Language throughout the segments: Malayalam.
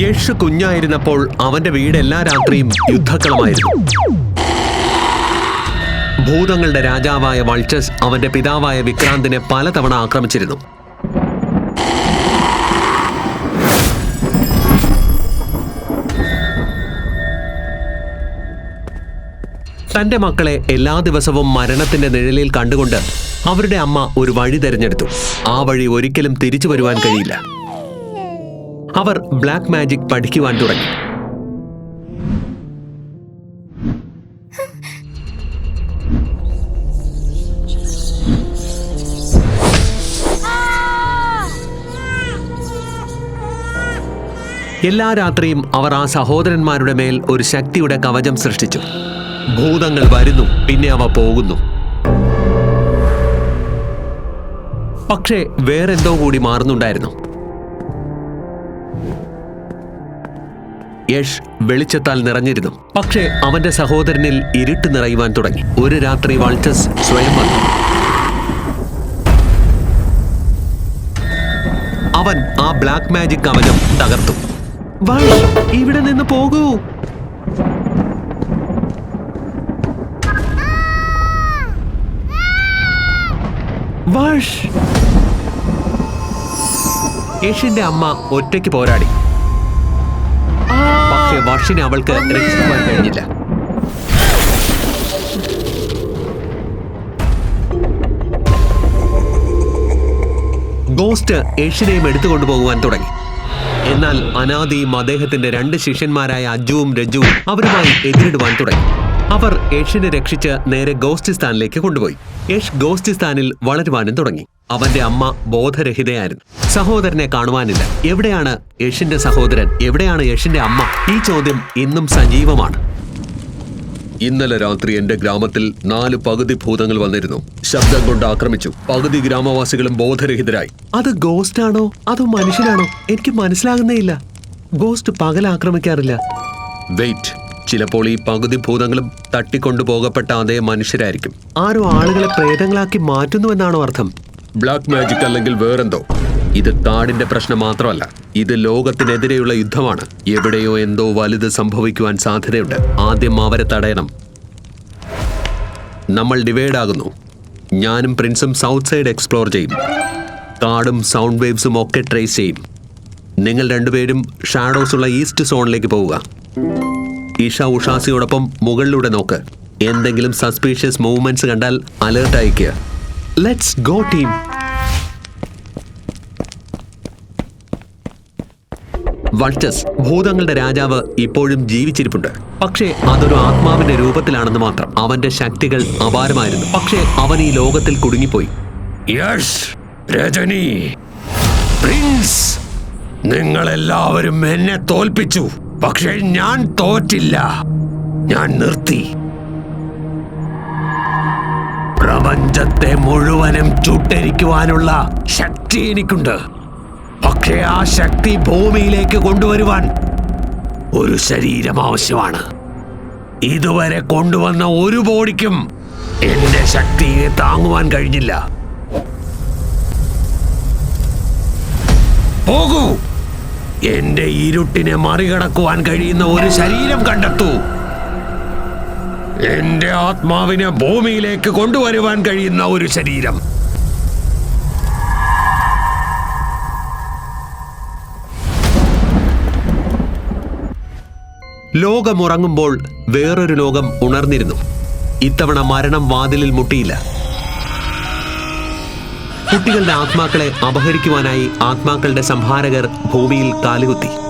യഷ് കുഞ്ഞായിരുന്നപ്പോൾ അവന്റെ വീട് എല്ലാ രാത്രിയും യുദ്ധക്കളമായിരുന്നു. ഭൂതങ്ങളുടെ രാജാവായ വൾച്ചസ് അവന്റെ പിതാവായ വിക്രാന്തിനെ പലതവണ ആക്രമിച്ചിരുന്നു. തന്റെ മക്കളെ എല്ലാ ദിവസവും മരണത്തിന്റെ നിഴലിൽ കണ്ടുകൊണ്ട് അവരുടെ അമ്മ ഒരു വഴി തെരഞ്ഞെടുത്തു. ആ വഴി ഒരിക്കലും തിരിച്ചു വരുവാൻ കഴിയില്ല. അവർ ബ്ലാക്ക് മാജിക് പഠിക്കുവാൻ തുടങ്ങി. എല്ലാ രാത്രിയും അവർ ആ സഹോദരന്മാരുടെ മേൽ ഒരു ശക്തിയുടെ കവചം സൃഷ്ടിച്ചു. ഭൂതങ്ങൾ വരുന്നു പിന്നെ അവ പോകുന്നു. പക്ഷേ വേറെന്തോ കൂടി മാറുന്നുണ്ടായിരുന്നു. യഷ് വെളിച്ചത്താൽ നിറഞ്ഞിരുന്നു. പക്ഷേ അവന്റെ സഹോദരനിൽ ഇരുട്ട് നിറയുവാൻ തുടങ്ങി. ഒരു രാത്രി വാൾച്ചസ് സ്വയം വന്നു. അവൻ ആ ബ്ലാക്ക് മാജിക് കവചം തകർത്തു. ഇവിടെ നിന്ന് പോകൂ. യഷിന്റെ അമ്മ ഒറ്റയ്ക്ക് പോരാടി. പക്ഷെ വർഷിനെ അവൾക്ക് രക്ഷിക്കുവാൻ കഴിഞ്ഞില്ല. ഗോസ്റ്റ് ഏഷ്യനെയും എടുത്തുകൊണ്ടു പോകുവാൻ തുടങ്ങി. എന്നാൽ അനാദിയും അദ്ദേഹത്തിന്റെ രണ്ട് ശിഷ്യന്മാരായ അജുവും രജുവും അവരുമായി എതിരിടുവാൻ തുടങ്ങി. അവർ യഷിനെ രക്ഷിച്ച് നേരെ ഗോസ്റ്റിസ്ഥാനിലേക്ക് കൊണ്ടുപോയി. യഷ് ഗോസ്റ്റിസ്ഥാനിൽ വളരുവാനും തുടങ്ങി. അവന്റെ അമ്മ ബോധരഹിതയായിരുന്നു. സഹോദരനെ കാണുവാനില്ല. എവിടെയാണ് യഷിന്റെ സഹോദരൻ? എവിടെയാണ് യഷിന്റെ അമ്മ? ഈ ചോദ്യം ഇന്നും സജീവമാണ്. ഇന്നലെ രാത്രി എന്റെ ഗ്രാമത്തിൽ നാല് പകുതി ഭൂതങ്ങൾ വന്നിരുന്നു. ശബ്ദം കൊണ്ട് ആക്രമിച്ചു. പകുതി ഗ്രാമവാസികളും ബോധരഹിതരായി. അത് ഗോസ്റ്റ് ആണോ അതോ മനുഷ്യനാണോ? എനിക്ക് മനസ്സിലാകുന്നേയില്ല ഗോസ്റ്റ് പകൽ ആക്രമിക്കാറില്ല. വെയിറ്റ്. ചിലപ്പോൾ ഈ പകുതി ഭൂതങ്ങളും തട്ടിക്കൊണ്ടുപോകപ്പെട്ട അതേ മനുഷ്യരായിരിക്കും. ആരോ ആളുകളെ പ്രേതങ്ങളാക്കി മാറ്റുന്നുവെന്നാണോ അർത്ഥം? ബ്ലാക്ക് മാജിക് അല്ലെങ്കിൽ വേറെന്തോ? ഇത് കാടിന്റെ പ്രശ്നം മാത്രമല്ല ഇത് ലോകത്തിനെതിരെയുള്ള യുദ്ധമാണ്. എവിടെയോ എന്തോ വലുത് സംഭവിക്കുവാൻ സാധ്യതയുണ്ട്. ആദ്യം അവരെ തടയണം. നമ്മൾ ഡിവൈഡ് ആകുന്നു ഞാനും പ്രിൻസും സൗത്ത് സൈഡ് എക്സ്പ്ലോർ ചെയ്യും. കാടും സൗണ്ട് വേവ്സും ഒക്കെ ട്രേസ് ചെയ്യും. നിങ്ങൾ രണ്ടുപേരും ഷാഡോസ് ഉള്ള ഈസ്റ്റ് സോണിലേക്ക് പോവുക. ഇഷ ഉഷാസിയോടൊപ്പം മുകളിലൂടെ നോക്ക്. എന്തെങ്കിലും സസ്പീഷ്യസ് മൂവ്മെന്റ്സ് കണ്ടാൽ അലേർട്ട് അയക്കുക ലെറ്റ്സ് ഗോ ടീം വൾച്ചസ് ഭൂതങ്ങളുടെ രാജാവ് ഇപ്പോഴും ജീവിച്ചിരിപ്പുണ്ട്. പക്ഷേ അതൊരു ആത്മാവിന്റെ രൂപത്തിലാണെന്ന് മാത്രം അവന്റെ ശക്തികൾ അപാരമായിരുന്നു. പക്ഷേ അവൻ ഈ ലോകത്തിൽ കുടുങ്ങിപ്പോയി. രജനി. പ്രിൻസ് നിങ്ങളെല്ലാവരും എന്നെ തോൽപ്പിച്ചു. പക്ഷെ ഞാൻ തോറ്റില്ല. ഞാൻ നിർത്തി. പ്രപഞ്ചത്തെ മുഴുവനും ചുട്ടരിക്കുവാനുള്ള ശക്തി എനിക്കുണ്ട്. പക്ഷേ ആ ശക്തി ഭൂമിയിലേക്ക് കൊണ്ടുവരുവാൻ ഒരു ശരീരം ആവശ്യമാണ്. ഇതുവരെ കൊണ്ടുവന്ന ഒരു ബോഡിക്കും എന്റെ ശക്തിയെ താങ്ങുവാൻ കഴിഞ്ഞില്ല. പോകൂ. എന്റെ ഇരുട്ടിനെ മറികടക്കുവാൻ കഴിയുന്ന ഒരു ശരീരം കണ്ടെത്തൂ. എന്റെ ആത്മാവിനെ ഭൂമിയിലേക്ക് കൊണ്ടുവരുവാൻ കഴിയുന്ന ഒരു ശരീരം. ലോകമുറങ്ങുമ്പോൾ വേറൊരു ലോകം ഉണർന്നിരുന്നു. ഇത്തവണ മരണം വാതിലിൽ മുട്ടിയില്ല. കുട്ടികളുടെ ആത്മാക്കളെ അപഹരിക്കുവാനായി ആത്മാക്കളുടെ സംഹാരകർ ഭൂമിയിൽ കാലുകുത്തി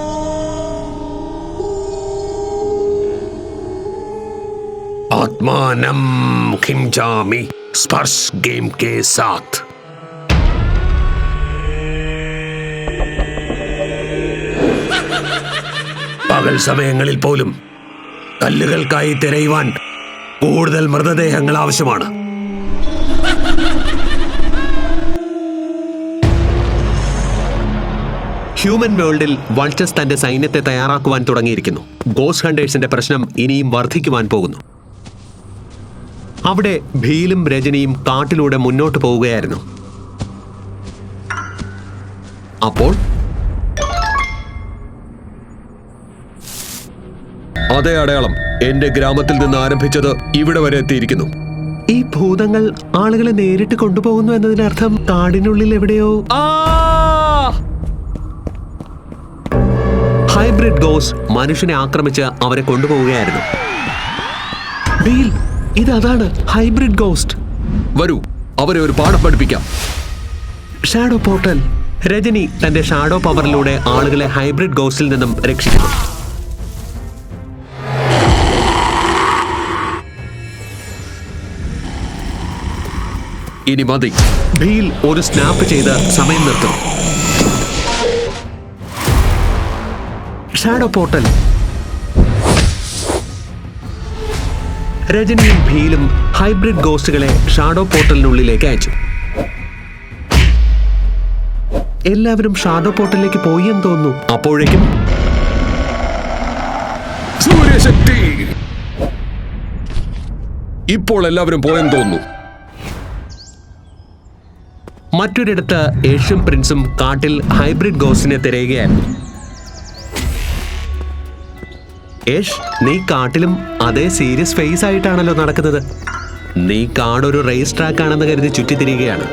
പകൽ സമയങ്ങളിൽ പോലും കല്ലുകൾക്കായി തിരയുവാൻ കൂടുതൽ മൃതദേഹങ്ങൾ ആവശ്യമാണ്. ഹ്യൂമൻ വേൾഡിൽ വൾച്ചസ് തന്റെ സൈന്യത്തെ തയ്യാറാക്കുവാൻ തുടങ്ങിയിരിക്കുന്നു. ഗോസ് ഹണ്ടേഴ്സിന്റെ പ്രശ്നം ഇനിയും വർദ്ധിക്കുവാൻ പോകുന്നു. അവിടെ ഭീലും രജനിയും കാട്ടിലൂടെ മുന്നോട്ട് പോവുകയായിരുന്നു. അപ്പോൾ അതേ അടയാളം എന്റെ ഗ്രാമത്തിൽ നിന്ന് ആരംഭിച്ചത് ഇവിടെ വരെ എത്തിയിരിക്കുന്നു. ഈ ഭൂതങ്ങൾ ആളുകളെ നേരിട്ട് കൊണ്ടുപോകുന്നു എന്നതിനർത്ഥം കാടിനുള്ളിൽ എവിടെയോ ഹൈബ്രിഡ് ഗോസ് മനുഷ്യനെ ആക്രമിച്ച് അവരെ കൊണ്ടുപോവുകയായിരുന്നു. ബീൽ അതാണ് ഹൈബ്രിഡ് ഗോസ്റ്റ്. വരൂ അവരെ ഒരു പാഠം പഠിപ്പിക്കാം. Shadow portal. രജനി തന്റെ ഷാഡോ പവറിലൂടെ ആളുകളെ ഹൈബ്രിഡ് ഗോസ്റ്റിൽ നിന്നും രക്ഷിക്കുന്നു. ഇനി മതി. ഭീൽ ഒരു സ്നാപ്പ് ചെയ്ത് സമയം നിർത്തും. Shadow portal. രജനിയും ഭീലും ഹൈബ്രിഡ് ഗോസ്റ്റുകളെ ഷാഡോ പോർട്ടലിനുള്ളിലേക്ക് അയച്ചു. എല്ലാവരും ഷാഡോ പോർട്ടലിലേക്ക് പോയി എന്ന് തോന്നുന്നു. അപ്പോഴേക്കും സൂര്യശക്തി! ഇപ്പോൾ എല്ലാവരും പോയെന്ന് തോന്നുന്നു. മറ്റൊരിടത്ത് ഏഷ്യൻ പ്രിൻസും കാട്ടിൽ ഹൈബ്രിഡ് ഗോസിനെ തിരയുകയായിരുന്നു. ഏഷ് നീ കാട്ടിലും അതേ സീരിയസ് ഫേസ് ആയിട്ടാണല്ലോ നടക്കുന്നത്. നീ കാടൊരു റേസ് ട്രാക്ക് ആണെന്ന് കരുതി ചുറ്റിത്തിരികയാണ്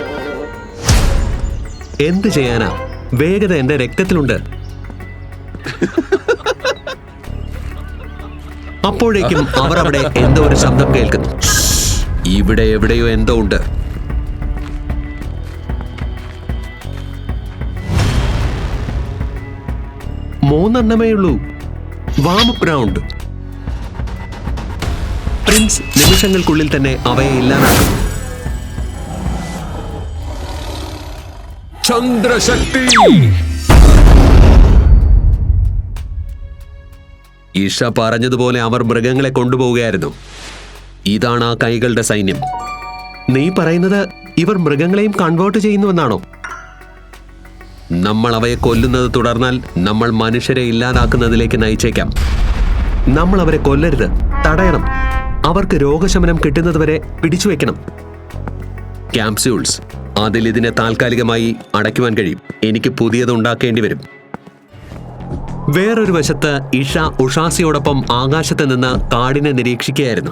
എന്ത് ചെയ്യാനാ? വേഗത എന്റെ രക്തത്തിലുണ്ട്. അപ്പോഴേക്കും അവർ അവിടെ എന്തോ ഒരു ശബ്ദം കേൾക്കുന്നു. ഇവിടെ എവിടെയോ എന്തോ ഉണ്ട്. മൂന്നെണ്ണമേ ഉള്ളൂ. വാമപ്പ് റൗണ്ട് പ്രിൻസ് നിമിഷങ്ങൾക്കുള്ളിൽ തന്നെ അവയെ ഇല്ലാതാക്കും. ചന്ദ്രശക്തി. ഈഷ പറഞ്ഞതുപോലെ അവർ മൃഗങ്ങളെ കൊണ്ടുപോവുകയായിരുന്നു. ഇതാണ് ആ കൈകളുടെ സൈന്യം. നീ പറയുന്നത് ഇവർ മൃഗങ്ങളെയും കൺവേർട്ട് ചെയ്യുന്നുവെന്നാണോ? നമ്മൾ അവയെ കൊല്ലുന്നത് തുടർന്നാൽ നമ്മൾ മനുഷ്യരെ ഇല്ലാതാക്കുന്നതിലേക്ക് നയിച്ചേക്കാം. നമ്മൾ അവരെ കൊല്ലരുത് തടയണം. അവർക്ക് രോഗശമനം കിട്ടുന്നതുവരെ പിടിച്ചു വെക്കണം. ക്യാപ്സ്യൂൾസ് അതിൽ ഇതിനെ താൽക്കാലികമായി അടയ്ക്കുവാൻ കഴിയും. എനിക്ക് പുതിയത് ഉണ്ടാക്കേണ്ടി വരും. വേറൊരു വശത്ത് ഇഷ ഉഷാസിയോടൊപ്പം ആകാശത്ത് നിന്ന് കാടിനെ നിരീക്ഷിക്കുകയായിരുന്നു.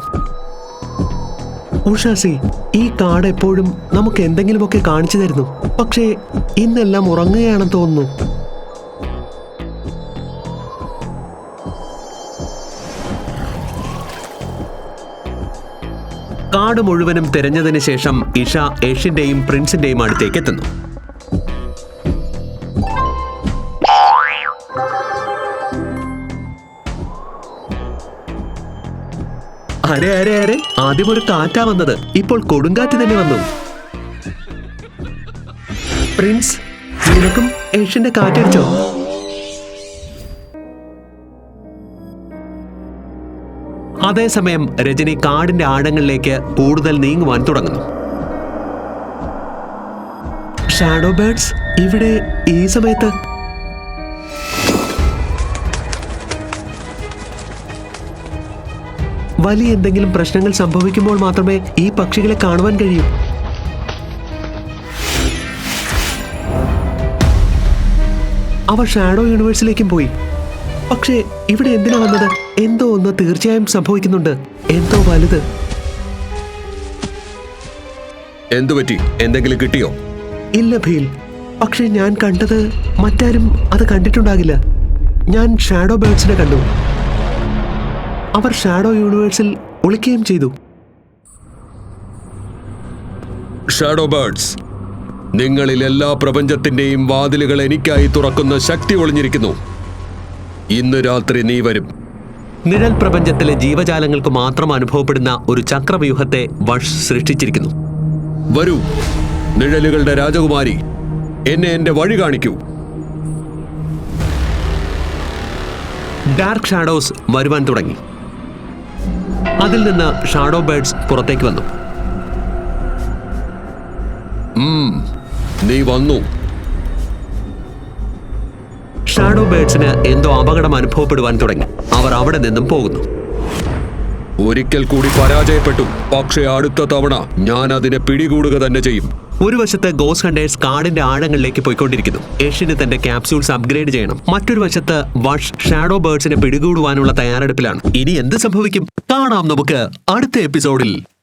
ഉഷാസി ഈ കാട് എപ്പോഴും നമുക്ക് എന്തെങ്കിലുമൊക്കെ കാണിച്ചു തരുന്നു. പക്ഷേ ഇന്നെല്ലാം ഉറങ്ങുകയാണെന്ന് തോന്നുന്നു. കാട് മുഴുവനും തിരഞ്ഞതിന് ശേഷം ഇഷ ഏഷ്യന്റെയും പ്രിൻസിന്റെയും അടുത്തേക്ക് എത്തുന്നു. അരെ അരെ അരെ. ആദ്യം ഒരു കാറ്റാ വന്നത്. ഇപ്പോൾ കൊടുങ്കാറ്റ് തന്നെ വന്നു. പ്രിൻസ് നിനക്കും ഏഷ്യന്റെ കാറ്റടിച്ചോ? അതേസമയം രജനി കാടിന്റെ ആഴങ്ങളിലേക്ക് കൂടുതൽ നീങ്ങുവാൻ തുടങ്ങുന്നു. ഷാഡോ ബേർഡ്സ് ഇവിടെ ഈ സമയത്ത് വലിയ എന്തെങ്കിലും പ്രശ്നങ്ങൾ സംഭവിക്കുമ്പോൾ മാത്രമേ ഈ പക്ഷികളെ കാണുവാൻ കഴിയൂ. അവർ ഷാഡോ യൂണിവേഴ്സിലേക്കും പോയി. പക്ഷേ ഇവിടെ എന്തിനാ വന്നത്? എന്തോ ഒന്ന് തീർച്ചയായും സംഭവിക്കുന്നുണ്ട്. എന്തോ വലുത്. എന്തുപറ്റി എന്തെങ്കിലും കിട്ടിയോ? ഇല്ല ഭീൽ. പക്ഷേ ഞാൻ കണ്ടത് മറ്റാരും അത് കണ്ടിട്ടുണ്ടാകില്ല. ഞാൻ ഷാഡോ ബേർഡ്സിനെ കണ്ടു. അവർ ഷാഡോ യൂണിവേഴ്സിൽ ഒളിക്കുകയും ചെയ്തു. ഷാഡോ ബേർഡ്സ് നിങ്ങളിൽ എല്ലാ പ്രപഞ്ചത്തിന്റെയും വാതിലുകൾ എനിക്കായി തുറക്കുന്ന ശക്തി ഒളിഞ്ഞിരിക്കുന്നു. ഇന്ന് രാത്രി നീ വരും. നിഴൽ പ്രപഞ്ചത്തിലെ ജീവജാലങ്ങൾക്ക് മാത്രം അനുഭവപ്പെടുന്ന ഒരു ചക്രവ്യൂഹത്തെ വഷ് സൃഷ്ടിച്ചിരിക്കുന്നു. വരൂ നിഴലുകളുടെ രാജകുമാരി എന്നെ എന്റെ വഴി കാണിക്കൂ. ഡാർക്ക് ഷാഡോസ് വരുവാൻ തുടങ്ങി. അതിൽ നിന്ന് ഷാഡോ ബേർഡ്സ് പുറത്തേക്ക് വന്നു. നീ വന്നു. ഷാഡോ ബേർഡ്സിന് എന്തോ അപകടം അനുഭവപ്പെടുവാൻ തുടങ്ങി. അവർ അവിടെ നിന്നും പോകുന്നു. ഒരിക്കൽ കൂടി പരാജയപ്പെട്ടു. പക്ഷേ അടുത്ത തവണ ഞാൻ അതിനെ പിടികൂടുക തന്നെ ചെയ്യും. ഒരു വശത്ത് ഗോസ് ഹണ്ടേഴ്സ് കാടിന്റെ ആഴങ്ങളിലേക്ക് പോയിക്കൊണ്ടിരിക്കുന്നു. ഏഷ്യന് തന്റെ ക്യാപ്സ്യൂൾസ് അപ്ഗ്രേഡ് ചെയ്യണം. മറ്റൊരു വശത്ത് വഷ് ഷാഡോ ബേർഡ്സിനെ പിടികൂടുവാനുള്ള തയ്യാറെടുപ്പിലാണ്. ഇനി എന്ത് സംഭവിക്കും? കാണാം നമുക്ക് അടുത്ത എപ്പിസോഡിൽ